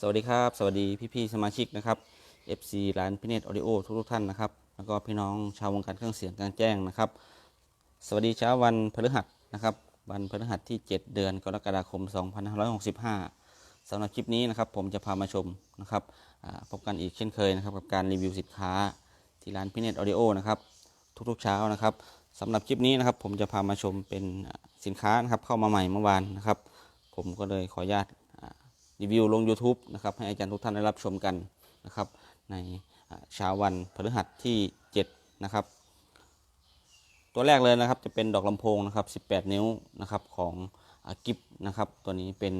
สวัสดีครับ สวัสดีพี่ๆสมาชิกนะครับ FC ร้านพิเนตออดิโอทุกๆท่านนะครับ แล้วก็พี่น้องชาววงการเครื่องเสียงกลางแจ้งนะครับ สวัสดีเช้าวันพฤหัสนะครับ วันพฤหัสที่ 7 เดือนกรกฎาคม 2565สำหรับคลิปนี้นะครับ ผมจะพามาชมนะครับพบกันอีกเช่นเคยนะครับ กับการรีวิวสินค้าที่ร้านพิเนตออดิโอนะครับทุกๆเช้านะครับสำหรับคลิปนี้นะครับ ผมจะพามาชมเป็นสินค้านะครับเข้ามาใหม่เมื่อวานนะครับ ผมก็เลยขออนุญาต รีวิวลง YouTube นะครับให้อาจารย์ทุกท่านได้รับชมกันนะครับ ในเช้าวันพฤหัสที่7นะครับ ตัวแรกเลยนะครับจะเป็นดอกลำโพงนะครับ 18 นิ้วนะครับของกิฟนะครับ ตัวนี้เป็น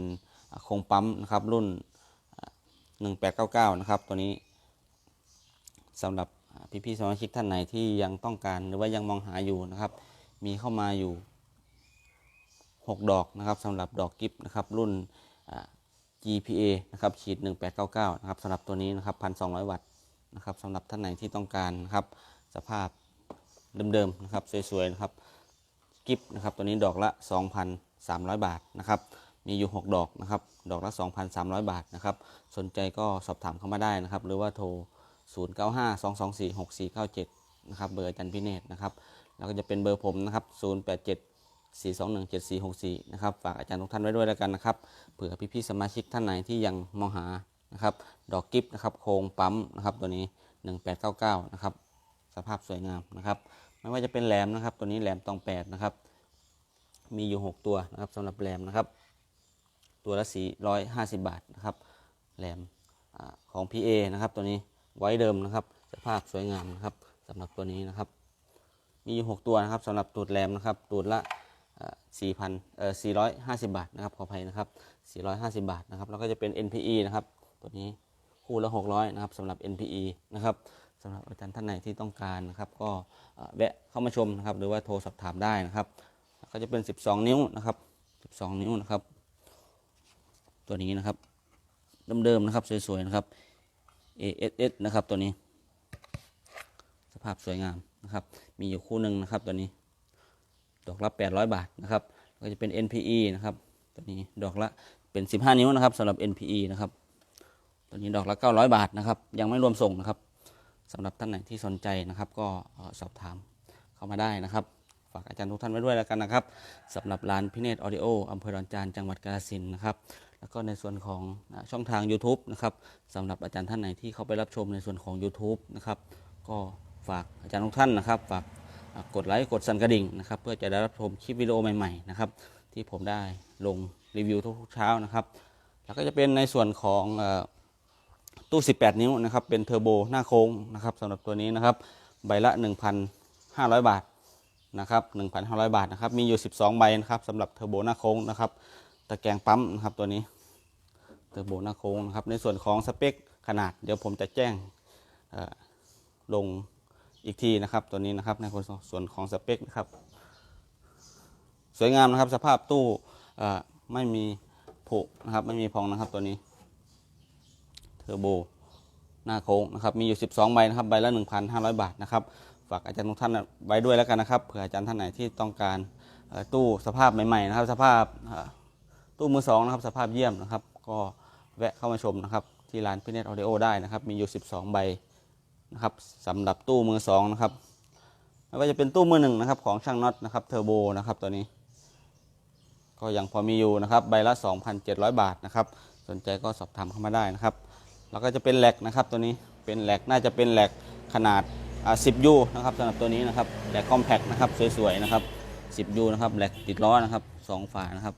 โครงปั๊มนะครับรุ่นอ่า1899 นะครับ ตัวนี้สำหรับอ่พี่ๆสมาชิกท่านไหนที่ยังต้องการหรือว่ายังมองหาอยู่นะครับ มีเข้ามาอยู่ 6 ดอกนะครับสำหรับดอกกิฟนะครับรุ่น GPA นะครับขีด1899นะครับสำหรับตัวนี้นะครับ1,200 วัตต์นะครับสำหรับท่านไหนที่ต้องการนะครับสภาพเดิมๆนะครับสวยๆนะครับกิฟนะครับตัวนี้ดอกละ 2,300 บาทนะครับมีอยู่ 6 ดอกนะครับดอกละ 2,300 บาทนะครับสนใจก็สอบถามเข้ามาได้นะครับหรือว่าโทร 0952246497นะครับเบอร์อาจารย์พิเนตนะครับแล้วก็จะเป็นเบอร์ผมนะครับ 087 4217464 นะครับ ฝากอาจารย์ทุกท่านไว้ด้วยแล้วกันนะครับ เผื่อพี่ๆสมาชิกท่านไหนที่ยังมองหานะครับ ดอกกิฟนะครับ โครงปั๊มนะครับ ตัวนี้ 1899 นะครับ สภาพสวยงามนะครับ ไม่ว่าจะเป็นแหลมนะครับ ตัวนี้แหลมตองแปดนะครับ มีอยู่ 6 ตัวนะครับสำหรับแหลมนะครับ ตัวละ 450 บาทนะครับ แหลมอของ PA นะครับ ตัวนี้ไว้เดิมนะครับ สภาพสวยงามนะครับสำหรับตัวนี้นะครับ มีอยู่ 6 ตัวนะครับสำหรับตูดแรมนะครับ ตูดละ สี่พันเอ่อสี่ร้อยห้าสิบาทนะครับขออภัยนะครับสี่ร้อยห้าสิบาทนะครับแล้วก็จะเป็น NPE นะครับตัวนี้คู่ละหกร้อยนะครับสำหรับ NPE นะครับสำหรับอาจารย์ท่านไหนที่ต้องการนะครับก็แวะเข้ามาชมนะครับหรือว่าโทรสอบถามได้นะครับก็จะเป็น 12 นิ้วนะครับ 12 นิ้วนะครับ ตัวนี้นะครับเดิมๆนะครับสวยๆนะครับ ASS นะครับตัวนี้ สภาพสวยงามนะครับ มีอยู่คู่หนึ่งนะครับตัวนี้ ดอกละ 800 บาทนะครับก็จะเป็น NPE นะครับตัวนี้ดอกละเป็น 15 นิ้วนะครับสำหรับ NPE นะครับตัวนี้ดอกละ 900 บาทนะครับยังไม่รวมส่งนะครับสำหรับท่านไหนที่สนใจนะครับก็สอบถามเข้ามาได้นะครับ ฝากอาจารย์ทุกท่านไว้ด้วยแล้วกันนะครับสำหรับร้านพิเนตออดิโออำเภอดอนจานจังหวัดกาฬสินธุ์นะครับแล้วก็ในส่วนของช่องทาง YouTube นะครับสำหรับอาจารย์ท่านไหนที่เข้าไปรับชมในส่วนของ YouTube นะครับก็ฝากอาจารย์ทุกท่านนะครับฝาก กดไลค์กดสั่นกระดิ่งนะครับเพื่อจะได้รับชมคลิปวิดีโอใหม่ๆนะครับที่ผมได้ลงรีวิวทุกๆเช้านะครับ แล้วก็จะเป็นในส่วนของอตู้ 18 นิ้วนะครับเป็นเทอร์โบหน้าโค้งนะครับสำหรับตัวนี้นะครับใบละ 1,500 บาทนะครับ1,500 บาทนะครับมีอยู่ 12 ใบนะครับสำหรับเทอร์โบหน้าโค้งนะครับตะแกรงปั๊มนะครับตัวนี้เทอร์โบหน้าโค้งนะครับในส่วนของสเปคขนาด เดี๋ยวผมจะแจ้งลง อีกทีนะครับตัวนี้นะครับในส่วนของสเปคนะครับ สวยงามนะครับสภาพตู้ไม่มีผุนะครับไม่มีพองนะครับตัวนี้เทอร์โบหน้าโค้งนะครับมีอยู่ 12 ใบนะครับใบละ 1,500 บาทนะครับฝากอาจารย์ทุกท่านไว้ด้วยแล้วกันนะครับเผื่ออาจารย์ท่านไหนที่ต้องการตู้สภาพใหม่ๆนะครับ สภาพตู้มือสองนะครับสภาพเยี่ยมนะครับ ก็แวะเข้ามาชมนะครับที่ร้านพิเนตออเดโอได้นะครับ มีอยู่ 12 ใบ นะครับสำหรับตู้มือสองนะครับไม่ว่าจะเป็นตู้มือหนึ่งนะครับของช่างน็อตนะครับเทอร์โบนะครับตัวนี้ ก็ยังพอมีอยู่นะครับใบละ 2,700 บาทนะครับสนใจก็สอบถามเข้ามาได้นะครับ แล้วก็จะเป็นแหลกนะครับตัวนี้เป็นแหลกน่าจะเป็นแหลกขนาดอ่า10 ยูนะครับสำหรับตัวนี้นะครับแหลกคอมแพคนะครับสวยๆนะครับ 10 ยูนะครับแหลกติดล้อนะครับสองฝานะครับ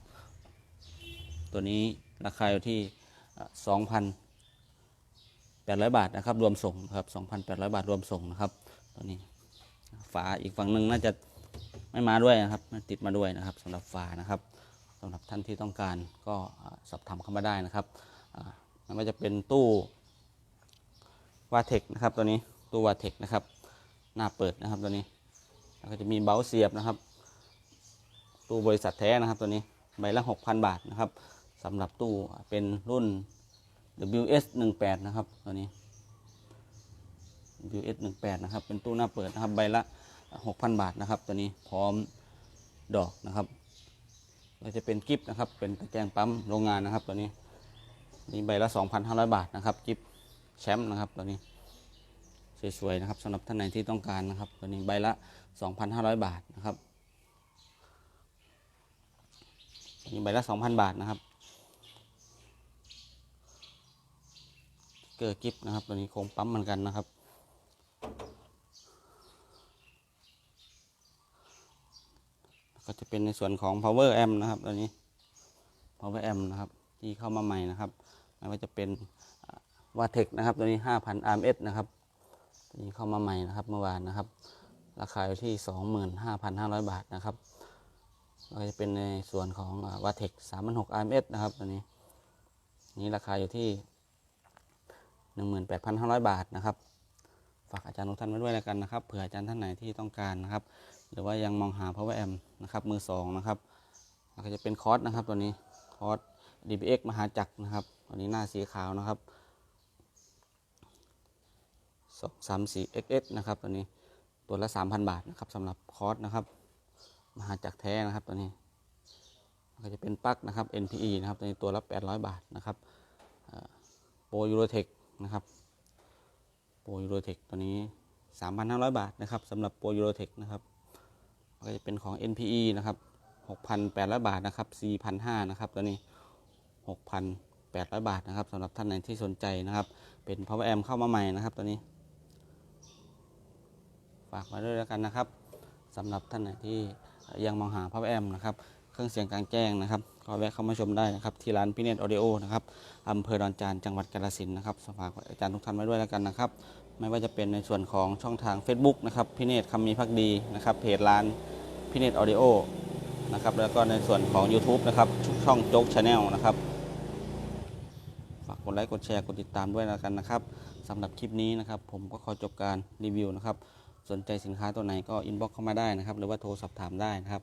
ตัวนี้ราคาอยู่ที่อ่ 800 บาทนะครับ รวมส่งนะครับ 2,800 บาทรวมส่งนะครับตัวนี้ ฝาอีกฝั่งหนึ่งน่าจะไม่มาด้วยนะครับไม่ติดมาด้วยนะครับสำหรับฝานะครับสำหรับท่านที่ต้องการก็สอบถามเข้ามาได้นะครับไม่ว่าจะเป็นตู้วาเทคนะครับตัวนี้ตู้วาเทคนะครับ หน้าเปิดนะครับตัวนี้แล้วก็จะมีเบลเสียบนะครับ ตู้บริษัทแท้นะครับตัวนี้ใบละ 6,000 บาทนะครับสำหรับตู้เป็นรุ่น WS 18นะครับตัวนี้ US 18นะครับ เป็นตู้หน้าเปิดนะครับ ใบละ 6,000 บาทนะครับ ตัวนี้พร้อมดอกนะครับก็จะเป็นกิฟนะครับ เป็นตะแกรงปั๊มโรงงานนะครับ ตัวนี้นี่ใบละ 2,500 บาทนะครับกิฟแชมป์นะครับตัวนี้สวยๆนะครับสำหรับท่านไหนที่ต้องการนะครับ ตัวนี้ใบละ 2,500 บาทนะครับตัวนี้ใบละ 2,000 บาทนะครับ เกอร์กิฟนะครับ ตัวนี้โครงปั๊มเหมือนกันนะครับ ก็จะเป็นในส่วนของ power amp นะครับตัวนี้ power amp นะครับ ที่เข้ามาใหม่นะครับไม่ว่าจะเป็นวาเทคนะครับ ตัวนี้ 5,000 RMS นะครับตัวนี้เข้ามาใหม่นะครับเมื่อวานนะครับ ราคาอยู่ที่ 25,500 บาทนะครับแล้วก็จะเป็นในส่วนของวาเทค3,600 RMS นะครับตัวนี้นี้ราคาอยู่ที่ 18,500 บาทนะครับ ฝากอาจารย์ทุกท่านไว้ด้วยแล้วกันนะครับเผื่ออาจารย์ท่านไหนที่ต้องการนะครับ หรือว่ายังมองหา power amp นะครับมือสองนะครับแล้วก็จะเป็นคอร์สนะครับตัวนี้คอร์ส DBX มหาจักรนะครับตัวนี้หน้าสีขาวนะครับสองสามสี่ XS นะครับตัวนี้ตัวละ 3,000 บาทนะครับสำหรับคอร์สนะครับ มหาจักรแท้นะครับตัวนี้แล้วก็จะเป็นปลั๊กนะครับ NPE นะครับตัวนี้ตัวละ 800 บาทนะครับโปรยูโรเทค นะครับโปรยูโรเทคตัวนี้ 3,500 บาทนะครับสำหรับโปรยูโรเทคนะครับก็จะเป็นของ NPE นะครับ 6,800 บาทนะครับ4,500นะครับตัวนี้ 6,800 บาทนะครับสำหรับท่านไหนที่สนใจนะครับ เป็น power amp เข้ามาใหม่นะครับตัวนี้ ฝากไว้ด้วยแล้วกันนะครับสำหรับท่านไหนที่ยังมองหา power amp นะครับ รื่องเสียงกลางแจ้งนะครับก็แวะเข้ามาชมได้นะครับที่ร้านพิเนตออดิโอนะครับอำเภอดอนจานจังหวัดกาฬสินธุ์นะครับฝากอาจารย์ทุกท่านไว้ด้วยแล้วกันนะครับ ไม่ว่าจะเป็นในส่วนของช่องทาง Facebook นะครับพิเนตคำมีพักดีนะครับเพจร้านพิเนตออดิโอนะครับแล้วก็ในส่วนของ YouTube นะครับช่องโจ๊กชาแนลนะครับฝากกดไลค์กดแชร์กดติดตามด้วยแล้วกันนะครับสำหรับคลิปนี้นะครับผมก็ขอจบการรีวิวนะครับสนใจสินค้าตัวไหนก็อินบ็อกเข้ามาได้นะครับ หรือว่าโทรสอบถามได้นะครับ